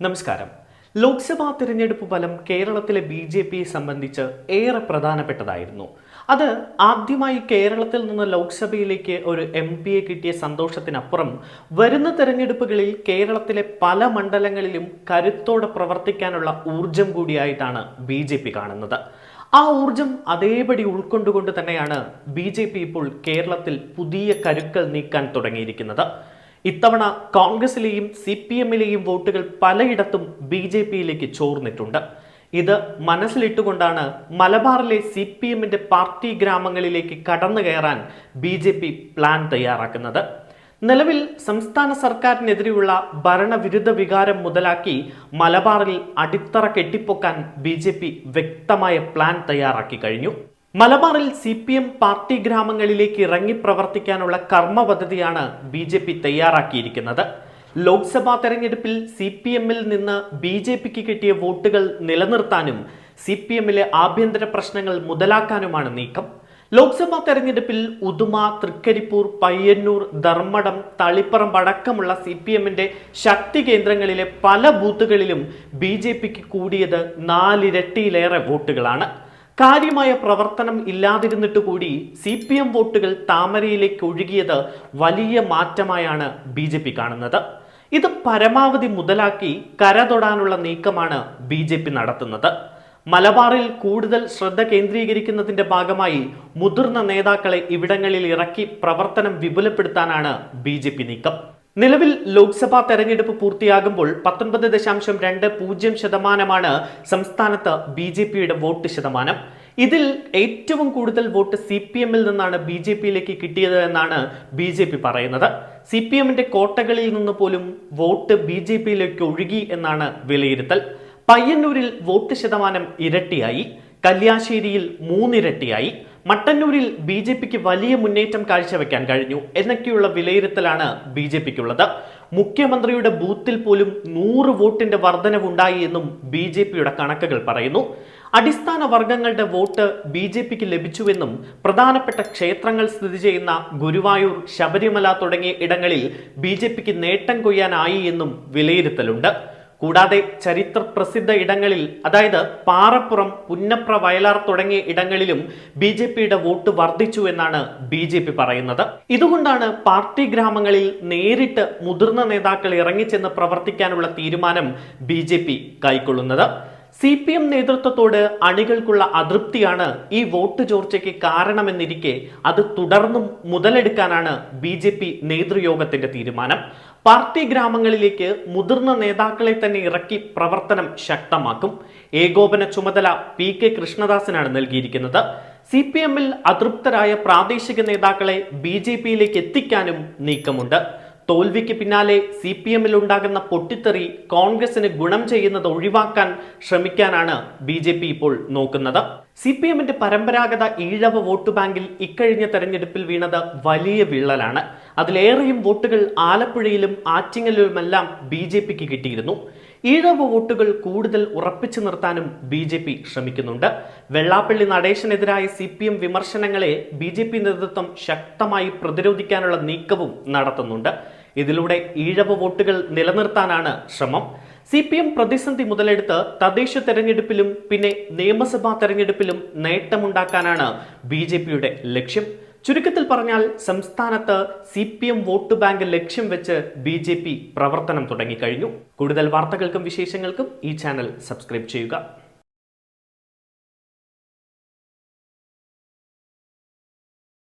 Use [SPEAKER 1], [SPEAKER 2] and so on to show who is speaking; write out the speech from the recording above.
[SPEAKER 1] നമസ്കാരം. ലോക്സഭാ തിരഞ്ഞെടുപ്പ് ഫലം കേരളത്തിലെ ബി ജെ പിയെ സംബന്ധിച്ച് ഏറെ പ്രധാനപ്പെട്ടതായിരുന്നു. അത് ആദ്യമായി കേരളത്തിൽ നിന്ന് ലോക്സഭയിലേക്ക് ഒരു എം പിയെ കിട്ടിയ സന്തോഷത്തിനപ്പുറം വരുന്ന തെരഞ്ഞെടുപ്പുകളിൽ കേരളത്തിലെ പല മണ്ഡലങ്ങളിലും കരുത്തോടെ പ്രവർത്തിക്കാനുള്ള ഊർജം കൂടിയായിട്ടാണ് ബി കാണുന്നത്. ആ ഊർജം അതേപടി ഉൾക്കൊണ്ടുകൊണ്ട് തന്നെയാണ് ബി ഇപ്പോൾ കേരളത്തിൽ പുതിയ കരുക്കൾ നീക്കാൻ തുടങ്ങിയിരിക്കുന്നത്. ഇത്തവണ കോൺഗ്രസിലെയും സി പി എമ്മിലെയും വോട്ടുകൾ പലയിടത്തും ബി ജെ പിയിലേക്ക് ചോർന്നിട്ടുണ്ട്. ഇത് മനസ്സിലിട്ടുകൊണ്ടാണ് മലബാറിലെ സി പി എമ്മിന്റെ പാർട്ടി ഗ്രാമങ്ങളിലേക്ക് കടന്നു കയറാൻ ബി ജെ പി പ്ലാൻ തയ്യാറാക്കുന്നത്. നിലവിൽ സംസ്ഥാന സർക്കാരിനെതിരെയുള്ള ഭരണവിരുദ്ധ വികാരം മുതലാക്കി മലബാറിൽ അടിത്തറ കെട്ടിപ്പൊക്കാൻ ബി വ്യക്തമായ പ്ലാൻ തയ്യാറാക്കി കഴിഞ്ഞു. മലബാറിൽ സി പി എം പാർട്ടി ഗ്രാമങ്ങളിലേക്ക് ഇറങ്ങി പ്രവർത്തിക്കാനുള്ള കർമ്മ പദ്ധതിയാണ് ബി ജെ പി തയ്യാറാക്കിയിരിക്കുന്നത്. ലോക്സഭാ തെരഞ്ഞെടുപ്പിൽ സി പി എമ്മിൽ നിന്ന് ബി ജെ പിക്ക് കിട്ടിയ വോട്ടുകൾ നിലനിർത്താനും സി പി എമ്മിലെ ആഭ്യന്തര പ്രശ്നങ്ങൾ മുതലാക്കാനുമാണ് നീക്കം. ലോക്സഭാ തെരഞ്ഞെടുപ്പിൽ ഉദുമ തൃക്കരിപ്പൂർ പയ്യന്നൂർ ധർമ്മടം തളിപ്പറമ്പ് അടക്കമുള്ള സി പി എമ്മിന്റെ ശക്തി കേന്ദ്രങ്ങളിലെ പല ബൂത്തുകളിലും ബി ജെ പിക്ക് കൂടിയത് നാലിരട്ടിയിലേറെ വോട്ടുകളാണ്. കാര്യമായ പ്രവർത്തനം ഇല്ലാതിരുന്നിട്ട് കൂടി സി പി എം വോട്ടുകൾ താമരയിലേക്ക് ഒഴുകിയത് വലിയ മാറ്റമായാണ് ബി ജെ പി കാണുന്നത്. ഇത് പരമാവധി മുതലാക്കി കരതൊടാനുള്ള നീക്കമാണ് ബി ജെ പി നടത്തുന്നത്. മലബാറിൽ കൂടുതൽ ശ്രദ്ധ കേന്ദ്രീകരിക്കുന്നതിന്റെ ഭാഗമായി മുതിർന്ന നേതാക്കളെ ഇവിടങ്ങളിൽ ഇറക്കി പ്രവർത്തനം വിപുലപ്പെടുത്താനാണ് ബി നീക്കം. നിലവിൽ ലോക്സഭാ തെരഞ്ഞെടുപ്പ് പൂർത്തിയാകുമ്പോൾ പത്തൊൻപത് ദശാംശം രണ്ട് പൂജ്യം ശതമാനമാണ് സംസ്ഥാനത്ത് ബി ജെ പിയുടെ വോട്ട് ശതമാനം. ഇതിൽ ഏറ്റവും കൂടുതൽ വോട്ട് സി പി എമ്മിൽ നിന്നാണ് ബി ജെ പിയിലേക്ക് കിട്ടിയത് എന്നാണ് ബി ജെ പി പറയുന്നത്. സി പി എമ്മിന്റെ കോട്ടകളിൽ നിന്ന് പോലും വോട്ട് ബി ജെ പിയിലേക്ക് ഒഴുകി എന്നാണ് വിലയിരുത്തൽ. പയ്യന്നൂരിൽ വോട്ട് ശതമാനം ഇരട്ടിയായി. കല്യാശ്ശേരിയിൽ മൂന്നിരട്ടിയായി. മട്ടന്നൂരിൽ ബി ജെ പിക്ക് വലിയ മുന്നേറ്റം കാഴ്ചവെക്കാൻ കഴിഞ്ഞു. എന്നൊക്കെയുള്ള വിലയിരുത്തലാണ് ബി ജെ പിക്കുള്ളത്. മുഖ്യമന്ത്രിയുടെ ബൂത്തിൽ പോലും നൂറ് വോട്ടിന്റെ വർധനവുണ്ടായി എന്നും ബി ജെ പിയുടെ കണക്കുകൾ പറയുന്നു. അടിസ്ഥാന വർഗങ്ങളുടെ വോട്ട് ബി ജെ പിക്ക് ലഭിച്ചുവെന്നും പ്രധാനപ്പെട്ട ക്ഷേത്രങ്ങൾ സ്ഥിതി ചെയ്യുന്ന ഗുരുവായൂർ ശബരിമല തുടങ്ങിയ ഇടങ്ങളിൽ ബി ജെ പിക്ക് നേട്ടം കൊയ്യാനായി എന്നും വിലയിരുത്തലുണ്ട്. കൂടാതെ ചരിത്ര പ്രസിദ്ധ ഇടങ്ങളിൽ അതായത് പാറപ്പുറം പുന്നപ്ര വയലാർ തുടങ്ങിയ ഇടങ്ങളിലും ബി ജെ പിയുടെ വോട്ട് വർദ്ധിച്ചു എന്നാണ് ബി ജെ പി പറയുന്നത്. ഇതുകൊണ്ടാണ് പാർട്ടി ഗ്രാമങ്ങളിൽ നേരിട്ട് മുതിർന്ന നേതാക്കൾ ഇറങ്ങിച്ചെന്ന് പ്രവർത്തിക്കാനുള്ള തീരുമാനം ബി കൈക്കൊള്ളുന്നത്. സി പി എം നേതൃത്വത്തോട് അണികൾക്കുള്ള അതൃപ്തിയാണ് ഈ വോട്ട് ചോർച്ചയ്ക്ക് കാരണമെന്നിരിക്കെ അത് തുടർന്നും മുതലെടുക്കാനാണ് ബി ജെ പി നേതൃയോഗത്തിന്റെ തീരുമാനം. പാർട്ടി ഗ്രാമങ്ങളിലേക്ക് മുതിർന്ന നേതാക്കളെ തന്നെ ഇറക്കി പ്രവർത്തനം ശക്തമാക്കും. ഏകോപന ചുമതല പി കെ കൃഷ്ണദാസിനാണ് നൽകിയിരിക്കുന്നത്. സി പി എമ്മിൽ അതൃപ്തരായ പ്രാദേശിക നേതാക്കളെ ബി ജെ പിയിലേക്ക് എത്തിക്കാനും നീക്കമുണ്ട്. തോൽവിക്ക് പിന്നാലെ സി പി എമ്മിൽ ഉണ്ടാകുന്ന പൊട്ടിത്തെറി കോൺഗ്രസിന് ഗുണം ചെയ്യുന്നത് ഒഴിവാക്കാൻ ശ്രമിക്കാനാണ് ബി ജെ പി ഇപ്പോൾ നോക്കുന്നത്. സി പി എമ്മിന്റെ പരമ്പരാഗത ഈഴവ വോട്ട് ബാങ്കിൽ ഇക്കഴിഞ്ഞ തെരഞ്ഞെടുപ്പിൽ വീണത് വലിയ വിള്ളലാണ്. അതിലേറെയും വോട്ടുകൾ ആലപ്പുഴയിലും ആറ്റിങ്ങലിലുമെല്ലാം ബി ജെ പിക്ക് കിട്ടിയിരുന്നു. ഈഴവ വോട്ടുകൾ കൂടുതൽ ഉറപ്പിച്ചു നിർത്താനും ബി ജെ പി ശ്രമിക്കുന്നുണ്ട്. വെള്ളാപ്പള്ളി നടേശനെതിരായ സി പി എം വിമർശനങ്ങളെ ബി ജെ പി നേതൃത്വം ശക്തമായി പ്രതിരോധിക്കാനുള്ള നീക്കവും നടത്തുന്നുണ്ട്. ഇതിലൂടെ ഈഴവ വോട്ടുകൾ നിലനിർത്താനാണ് ശ്രമം. സി പി എം പ്രതിസന്ധി മുതലെടുത്ത് തദ്ദേശ തെരഞ്ഞെടുപ്പിലും പിന്നെ നിയമസഭാ തെരഞ്ഞെടുപ്പിലും നേട്ടമുണ്ടാക്കാനാണ് ബി ജെ പിയുടെ ലക്ഷ്യം. ചുരുക്കത്തിൽ പറഞ്ഞാൽ സംസ്ഥാനത്ത് C P M vote bank ലക്ഷ്യം വെച്ച് ബി ജെ പി പ്രവർത്തനം തുടങ്ങിക്കഴിഞ്ഞു. കൂടുതൽ വാർത്തകൾക്കും വിശേഷങ്ങൾക്കും ഈ ചാനൽ സബ്സ്ക്രൈബ് ചെയ്യുക.